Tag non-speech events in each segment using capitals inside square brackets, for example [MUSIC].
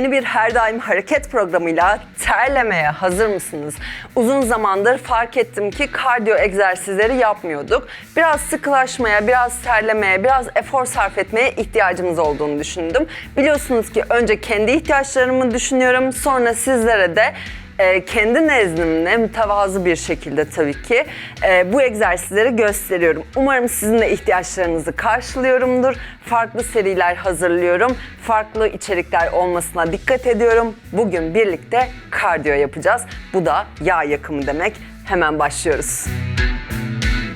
Yeni bir Her Daim Hareket programıyla terlemeye hazır mısınız? Uzun zamandır fark ettim ki kardiyo egzersizleri yapmıyorduk. Biraz sıkılaşmaya, biraz terlemeye, biraz efor sarf etmeye ihtiyacımız olduğunu düşündüm. Biliyorsunuz ki önce kendi ihtiyaçlarımı düşünüyorum, sonra sizlere de e, kendi nezdimde mütevazı bir şekilde tabii ki e, bu egzersizleri gösteriyorum. Umarım sizin de ihtiyaçlarınızı karşılıyorumdur. Farklı seriler hazırlıyorum. Farklı içerikler olmasına dikkat ediyorum. Bugün birlikte kardiyo yapacağız. Bu da yağ yakımı demek. Hemen başlıyoruz.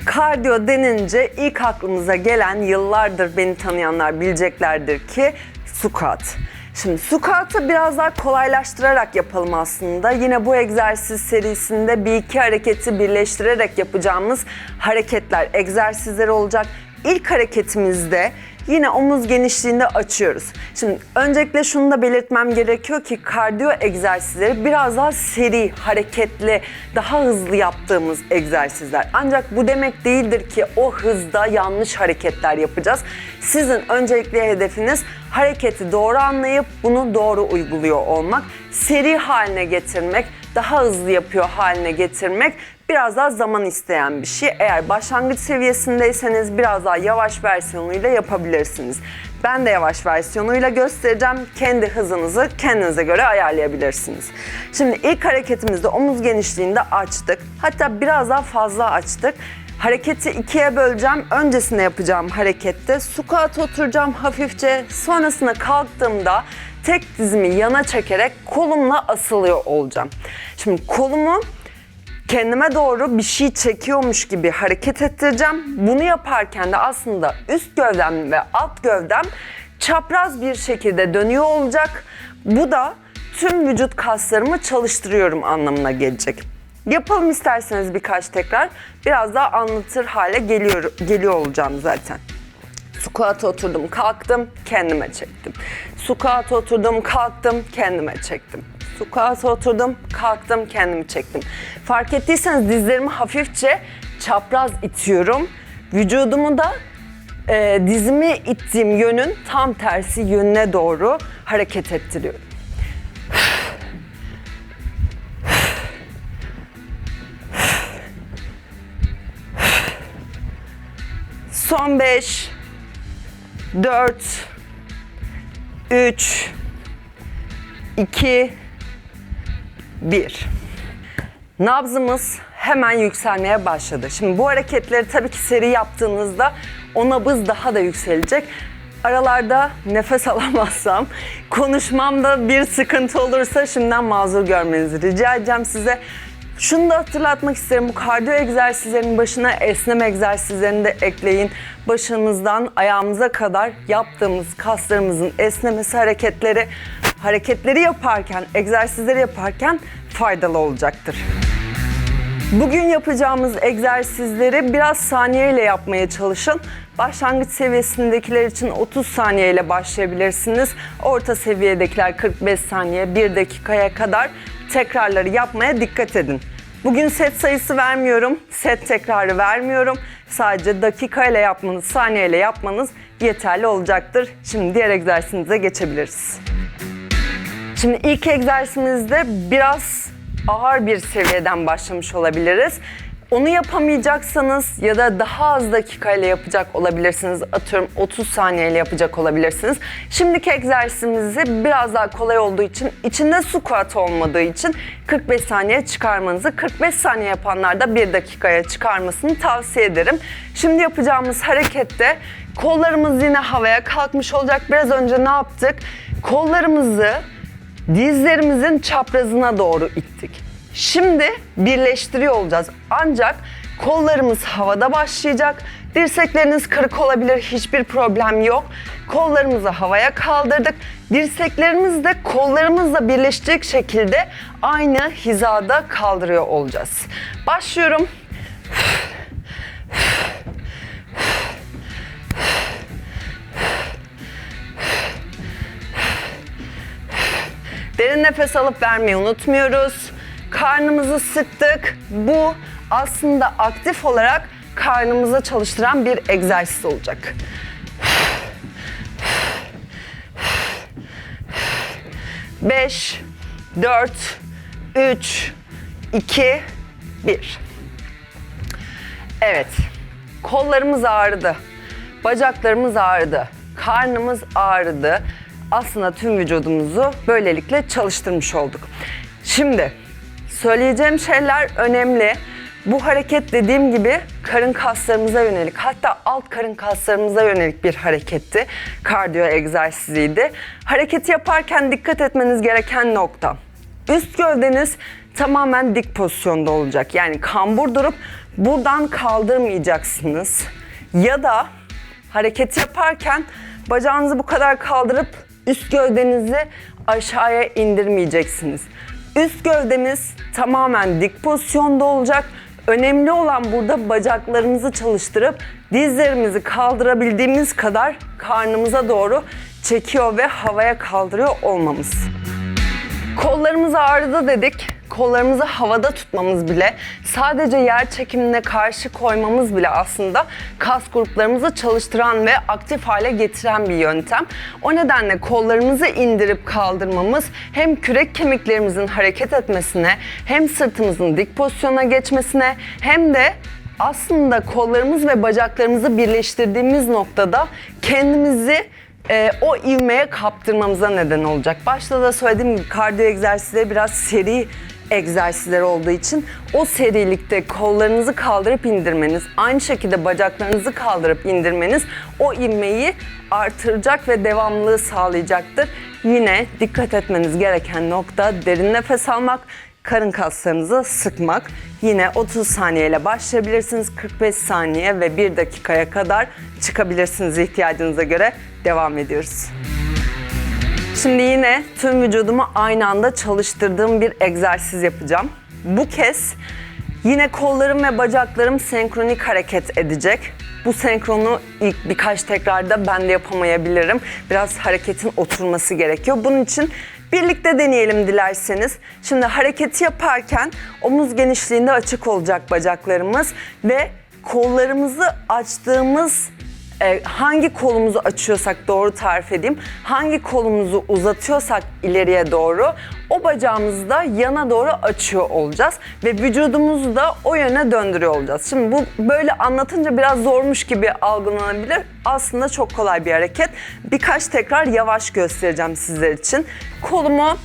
Kardiyo denince ilk aklımıza gelen yıllardır beni tanıyanlar bileceklerdir ki squat. Şimdi squat'ı biraz daha kolaylaştırarak yapalım aslında. Yine bu egzersiz serisinde bir iki hareketi birleştirerek yapacağımız hareketler, egzersizler olacak. İlk hareketimizde yine omuz genişliğinde açıyoruz. Şimdi öncelikle şunu da belirtmem gerekiyor ki kardiyo egzersizleri biraz daha seri, hareketli, daha hızlı yaptığımız egzersizler. Ancak bu demek değildir ki o hızda yanlış hareketler yapacağız. Sizin öncelikli hedefiniz hareketi doğru anlayıp bunu doğru uyguluyor olmak, seri haline getirmek, daha hızlı yapıyor haline getirmek biraz daha zaman isteyen bir şey. Eğer başlangıç seviyesindeyseniz biraz daha yavaş versiyonuyla yapabilirsiniz. Ben de yavaş versiyonuyla göstereceğim. Kendi hızınızı kendinize göre ayarlayabilirsiniz. Şimdi ilk hareketimizde omuz genişliğinde açtık. Hatta biraz daha fazla açtık. Hareketi ikiye böleceğim. Öncesinde yapacağım harekette squat oturacağım hafifçe. Sonrasında kalktığımda tek dizimi yana çekerek kolumla asılıyor olacağım. Şimdi kolumu kendime doğru bir şey çekiyormuş gibi hareket ettireceğim. Bunu yaparken de aslında üst gövdem ve alt gövdem çapraz bir şekilde dönüyor olacak. Bu da tüm vücut kaslarımı çalıştırıyorum anlamına gelecek. Yapalım isterseniz birkaç tekrar. Biraz daha anlatır hale geliyor, geliyor olacağım zaten. Squat'a oturdum, kalktım, kendime çektim. Squat'a oturdum, kalktım, kendime çektim. Squat'a oturdum, kalktım, kendimi çektim. Fark ettiyseniz dizlerimi hafifçe çapraz itiyorum. Vücudumu da e, dizimi ittiğim yönün tam tersi yönüne doğru hareket ettiriyorum. Son 5 4 3 2 1 Nabzımız hemen yükselmeye başladı. Şimdi bu hareketleri tabii ki seri yaptığınızda o nabız daha da yükselecek. Aralarda nefes [LAUGHS] alamazsam, konuşmamda bir sıkıntı olursa şimdiden mazur görmenizi rica edeceğim size. Şunu da hatırlatmak isterim. Bu kardiyo egzersizlerinin başına esneme egzersizlerini de ekleyin. Başımızdan ayağımıza kadar yaptığımız kaslarımızın esnemesi hareketleri, hareketleri yaparken, egzersizleri yaparken faydalı olacaktır. Bugün yapacağımız egzersizleri biraz saniyeyle yapmaya çalışın. Başlangıç seviyesindekiler için 30 saniyeyle başlayabilirsiniz. Orta seviyedekiler 45 saniye, 1 dakikaya kadar tekrarları yapmaya dikkat edin. Bugün set sayısı vermiyorum, set tekrarı vermiyorum. Sadece dakikayla yapmanız, saniyeyle yapmanız yeterli olacaktır. Şimdi diğer egzersizimize geçebiliriz. Şimdi ilk egzersizimizde biraz ağır bir seviyeden başlamış olabiliriz. Onu yapamayacaksanız ya da daha az dakikayla yapacak olabilirsiniz. Atıyorum 30 saniyeyle yapacak olabilirsiniz. Şimdiki egzersizimizi biraz daha kolay olduğu için, içinde squat olmadığı için 45 saniye çıkarmanızı, 45 saniye yapanlar da 1 dakikaya çıkarmasını tavsiye ederim. Şimdi yapacağımız harekette kollarımız yine havaya kalkmış olacak. Biraz önce ne yaptık? Kollarımızı dizlerimizin çaprazına doğru ittik. Şimdi birleştiriyor olacağız. Ancak kollarımız havada başlayacak. Dirsekleriniz kırık olabilir, hiçbir problem yok. Kollarımızı havaya kaldırdık. Dirseklerimiz de kollarımızla birleşecek şekilde aynı hizada kaldırıyor olacağız. Başlıyorum. Derin nefes alıp vermeyi unutmuyoruz. Karnımızı sıktık. Bu aslında aktif olarak karnımıza çalıştıran bir egzersiz olacak. 5, 4, 3, 2, 1. Evet. Kollarımız ağrıdı. Bacaklarımız ağrıdı. Karnımız ağrıdı. Aslında tüm vücudumuzu böylelikle çalıştırmış olduk. Şimdi söyleyeceğim şeyler önemli. Bu hareket dediğim gibi karın kaslarımıza yönelik hatta alt karın kaslarımıza yönelik bir hareketti. Kardiyo egzersiziydi. Hareketi yaparken dikkat etmeniz gereken nokta. Üst gövdeniz tamamen dik pozisyonda olacak. Yani kambur durup buradan kaldırmayacaksınız. Ya da hareket yaparken bacağınızı bu kadar kaldırıp üst gövdenizi aşağıya indirmeyeceksiniz. Üst gövdemiz tamamen dik pozisyonda olacak. Önemli olan burada bacaklarımızı çalıştırıp dizlerimizi kaldırabildiğimiz kadar karnımıza doğru çekiyor ve havaya kaldırıyor olmamız. Kollarımız ağrıdı dedik. Kollarımızı havada tutmamız bile, sadece yer çekimine karşı koymamız bile aslında kas gruplarımızı çalıştıran ve aktif hale getiren bir yöntem. O nedenle kollarımızı indirip kaldırmamız hem kürek kemiklerimizin hareket etmesine, hem sırtımızın dik pozisyona geçmesine, hem de aslında kollarımız ve bacaklarımızı birleştirdiğimiz noktada kendimizi e, o ivmeye kaptırmamıza neden olacak. Başta da söylediğim gibi kardiyo egzersizleri biraz seri egzersizler olduğu için o serilikte kollarınızı kaldırıp indirmeniz, aynı şekilde bacaklarınızı kaldırıp indirmeniz o ivmeyi artıracak ve devamlılığı sağlayacaktır. Yine dikkat etmeniz gereken nokta derin nefes almak, karın kaslarınızı sıkmak. Yine 30 saniyeyle başlayabilirsiniz. 45 saniye ve 1 dakikaya kadar çıkabilirsiniz ihtiyacınıza göre. Devam ediyoruz. Şimdi yine tüm vücudumu aynı anda çalıştırdığım bir egzersiz yapacağım. Bu kez yine kollarım ve bacaklarım senkronik hareket edecek. Bu senkronu ilk birkaç tekrarda ben de yapamayabilirim. Biraz hareketin oturması gerekiyor. Bunun için birlikte deneyelim dilerseniz. Şimdi hareketi yaparken omuz genişliğinde açık olacak bacaklarımız ve kollarımızı açtığımız e, hangi kolumuzu açıyorsak doğru tarif edeyim. Hangi kolumuzu uzatıyorsak ileriye doğru o bacağımızı da yana doğru açıyor olacağız ve vücudumuzu da o yöne döndürüyor olacağız. Şimdi bu böyle anlatınca biraz zormuş gibi algılanabilir. Aslında çok kolay bir hareket. Birkaç tekrar yavaş göstereceğim sizler için. Kolumu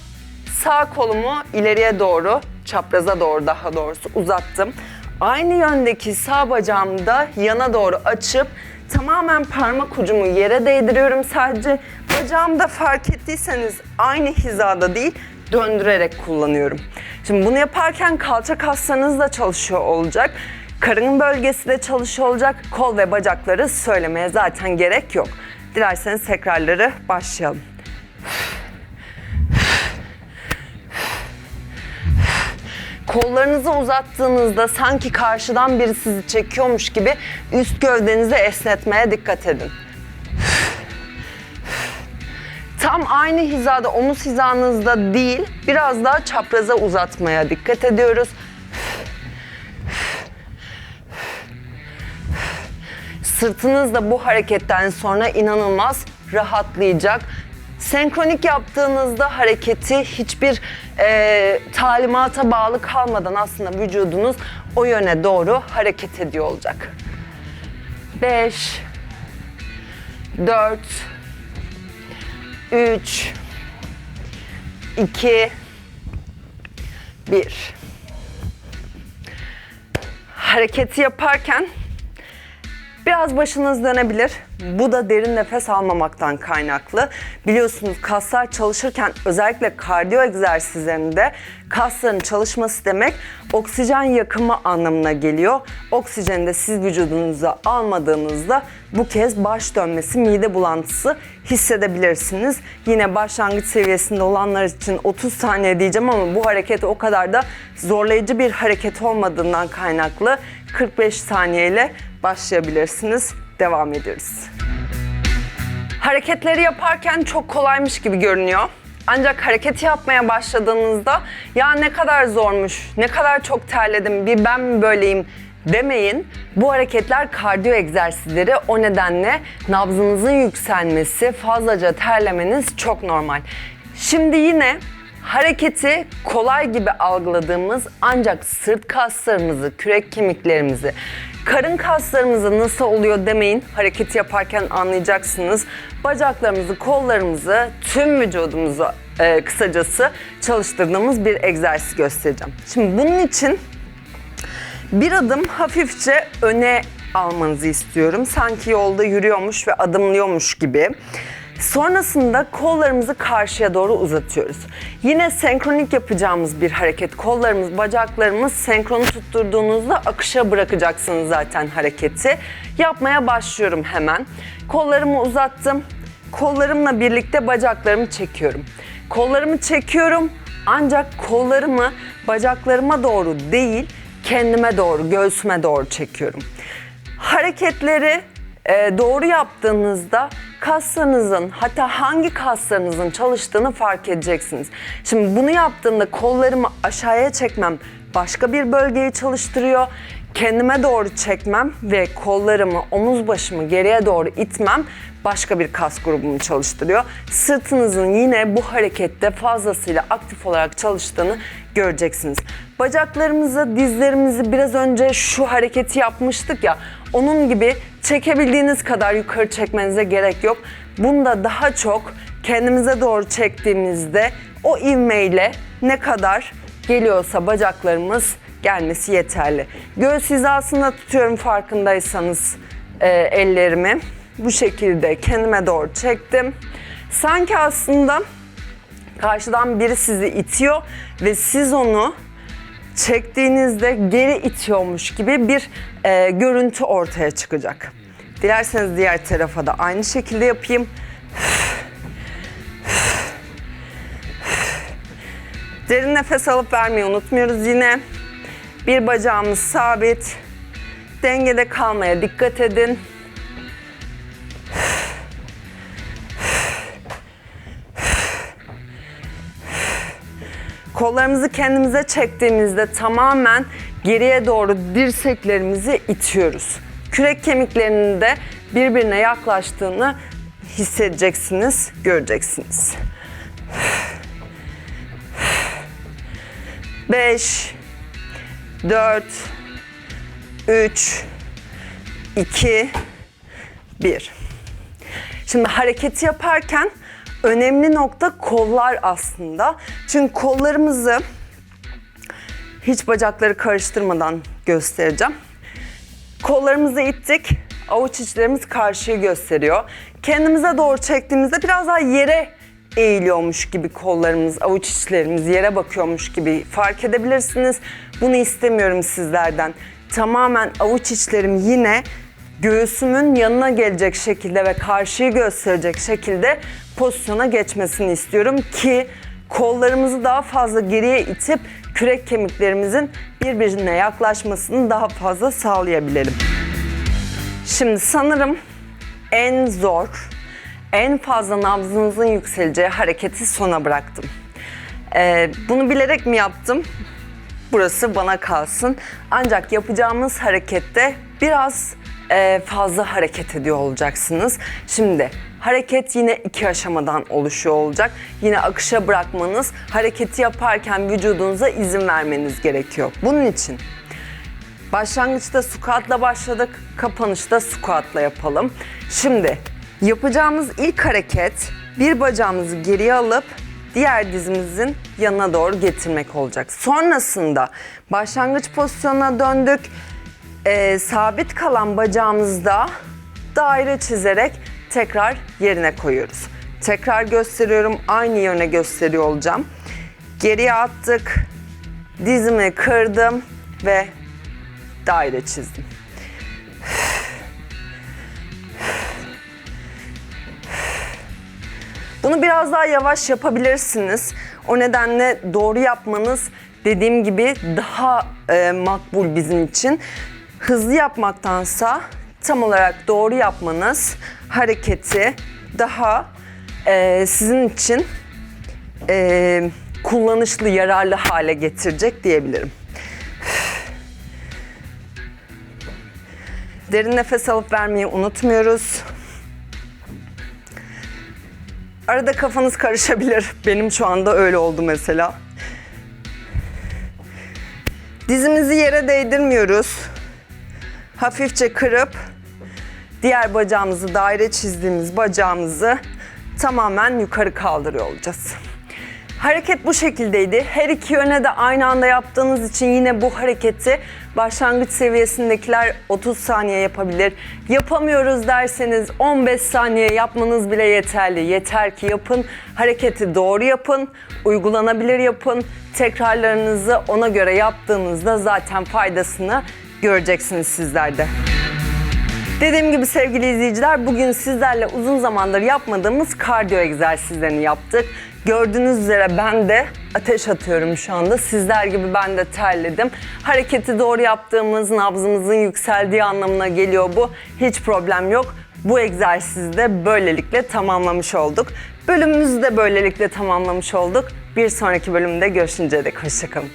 sağ kolumu ileriye doğru, çapraza doğru daha doğrusu uzattım. Aynı yöndeki sağ bacağımı da yana doğru açıp tamamen parmak ucumu yere değdiriyorum sadece. Bacağımda fark ettiyseniz aynı hizada değil, döndürerek kullanıyorum. Şimdi bunu yaparken kalça kaslarınız da çalışıyor olacak. Karın bölgesi de çalışıyor olacak. Kol ve bacakları söylemeye zaten gerek yok. Dilerseniz tekrarları başlayalım. Kollarınızı uzattığınızda sanki karşıdan biri sizi çekiyormuş gibi üst gövdenizi esnetmeye dikkat edin. Tam aynı hizada, omuz hizanızda değil, biraz daha çapraza uzatmaya dikkat ediyoruz. Sırtınız da bu hareketten sonra inanılmaz rahatlayacak. Senkronik yaptığınızda hareketi hiçbir e, talimata bağlı kalmadan aslında vücudunuz o yöne doğru hareket ediyor olacak. 5 4 3 2 1 Hareketi yaparken Biraz başınız dönebilir. Bu da derin nefes almamaktan kaynaklı. Biliyorsunuz kaslar çalışırken özellikle kardiyo egzersizlerinde kasların çalışması demek oksijen yakımı anlamına geliyor. Oksijeni de siz vücudunuza almadığınızda bu kez baş dönmesi, mide bulantısı hissedebilirsiniz. Yine başlangıç seviyesinde olanlar için 30 saniye diyeceğim ama bu hareket o kadar da zorlayıcı bir hareket olmadığından kaynaklı 45 saniyeyle başlayabilirsiniz. Devam ediyoruz. Hareketleri yaparken çok kolaymış gibi görünüyor. Ancak hareketi yapmaya başladığınızda ya ne kadar zormuş, ne kadar çok terledim, bir ben mi böyleyim demeyin. Bu hareketler kardiyo egzersizleri. O nedenle nabzınızın yükselmesi, fazlaca terlemeniz çok normal. Şimdi yine hareketi kolay gibi algıladığımız ancak sırt kaslarımızı, kürek kemiklerimizi, karın kaslarımızı nasıl oluyor demeyin. Hareketi yaparken anlayacaksınız. Bacaklarımızı, kollarımızı, tüm vücudumuzu e, kısacası çalıştırdığımız bir egzersiz göstereceğim. Şimdi bunun için bir adım hafifçe öne almanızı istiyorum. Sanki yolda yürüyormuş ve adımlıyormuş gibi. Sonrasında kollarımızı karşıya doğru uzatıyoruz. Yine senkronik yapacağımız bir hareket. Kollarımız, bacaklarımız senkronu tutturduğunuzda akışa bırakacaksınız zaten hareketi. Yapmaya başlıyorum hemen. Kollarımı uzattım. Kollarımla birlikte bacaklarımı çekiyorum. Kollarımı çekiyorum ancak kollarımı bacaklarıma doğru değil, kendime doğru, göğsüme doğru çekiyorum. Hareketleri e, doğru yaptığınızda kaslarınızın hatta hangi kaslarınızın çalıştığını fark edeceksiniz. Şimdi bunu yaptığımda kollarımı aşağıya çekmem başka bir bölgeyi çalıştırıyor. Kendime doğru çekmem ve kollarımı, omuz başımı geriye doğru itmem başka bir kas grubunu çalıştırıyor. Sırtınızın yine bu harekette fazlasıyla aktif olarak çalıştığını göreceksiniz. Bacaklarımızı, dizlerimizi biraz önce şu hareketi yapmıştık ya. Onun gibi çekebildiğiniz kadar yukarı çekmenize gerek yok. Bunda daha çok kendimize doğru çektiğimizde o ivmeyle ne kadar geliyorsa bacaklarımız gelmesi yeterli. Göğüs hizasında tutuyorum farkındaysanız e, ellerimi. Bu şekilde kendime doğru çektim. Sanki aslında karşıdan biri sizi itiyor ve siz onu çektiğinizde geri itiyormuş gibi bir e, görüntü ortaya çıkacak. Dilerseniz diğer tarafa da aynı şekilde yapayım. Derin nefes alıp vermeyi unutmuyoruz yine. Bir bacağımız sabit. Dengede kalmaya dikkat edin. Kollarımızı kendimize çektiğimizde tamamen geriye doğru dirseklerimizi itiyoruz. Kürek kemiklerinin de birbirine yaklaştığını hissedeceksiniz, göreceksiniz. 5 4 3 2 1 Şimdi hareketi yaparken önemli nokta kollar aslında. Çünkü kollarımızı hiç bacakları karıştırmadan göstereceğim. Kollarımızı ittik, avuç içlerimiz karşıyı gösteriyor. Kendimize doğru çektiğimizde biraz daha yere eğiliyormuş gibi kollarımız, avuç içlerimiz yere bakıyormuş gibi fark edebilirsiniz. Bunu istemiyorum sizlerden. Tamamen avuç içlerim yine göğsümün yanına gelecek şekilde ve karşıyı gösterecek şekilde pozisyona geçmesini istiyorum ki kollarımızı daha fazla geriye itip kürek kemiklerimizin birbirine yaklaşmasını daha fazla sağlayabilelim. Şimdi sanırım en zor, en fazla nabzınızın yükseleceği hareketi sona bıraktım. Ee, bunu bilerek mi yaptım? Burası bana kalsın. Ancak yapacağımız harekette biraz e, fazla hareket ediyor olacaksınız. Şimdi hareket yine iki aşamadan oluşuyor olacak. Yine akışa bırakmanız, hareketi yaparken vücudunuza izin vermeniz gerekiyor. Bunun için Başlangıçta squatla başladık, kapanışta squatla yapalım. Şimdi yapacağımız ilk hareket bir bacağımızı geriye alıp diğer dizimizin yanına doğru getirmek olacak. Sonrasında başlangıç pozisyonuna döndük. Ee, sabit kalan bacağımızda daire çizerek tekrar yerine koyuyoruz. Tekrar gösteriyorum, aynı yöne gösteriyor olacağım. Geriye attık, dizimi kırdım ve daire çizdim. Bunu biraz daha yavaş yapabilirsiniz. O nedenle doğru yapmanız dediğim gibi daha e, makbul bizim için. Hızlı yapmaktansa tam olarak doğru yapmanız hareketi daha e, sizin için e, kullanışlı, yararlı hale getirecek diyebilirim. [SIGHS] Derin nefes alıp vermeyi unutmuyoruz. Arada kafanız karışabilir. [LAUGHS] Benim şu anda öyle oldu mesela. Dizimizi yere değdirmiyoruz. Hafifçe kırıp diğer bacağımızı daire çizdiğimiz bacağımızı tamamen yukarı kaldırıyor olacağız. Hareket bu şekildeydi. Her iki yöne de aynı anda yaptığınız için yine bu hareketi başlangıç seviyesindekiler 30 saniye yapabilir. Yapamıyoruz derseniz 15 saniye yapmanız bile yeterli. Yeter ki yapın, hareketi doğru yapın, uygulanabilir yapın. Tekrarlarınızı ona göre yaptığınızda zaten faydasını göreceksiniz sizler de. Dediğim gibi sevgili izleyiciler bugün sizlerle uzun zamandır yapmadığımız kardiyo egzersizlerini yaptık. Gördüğünüz üzere ben de ateş atıyorum şu anda. Sizler gibi ben de terledim. Hareketi doğru yaptığımız nabzımızın yükseldiği anlamına geliyor bu. Hiç problem yok. Bu egzersizi de böylelikle tamamlamış olduk. Bölümümüzü de böylelikle tamamlamış olduk. Bir sonraki bölümde görüşünceye dek hoşçakalın.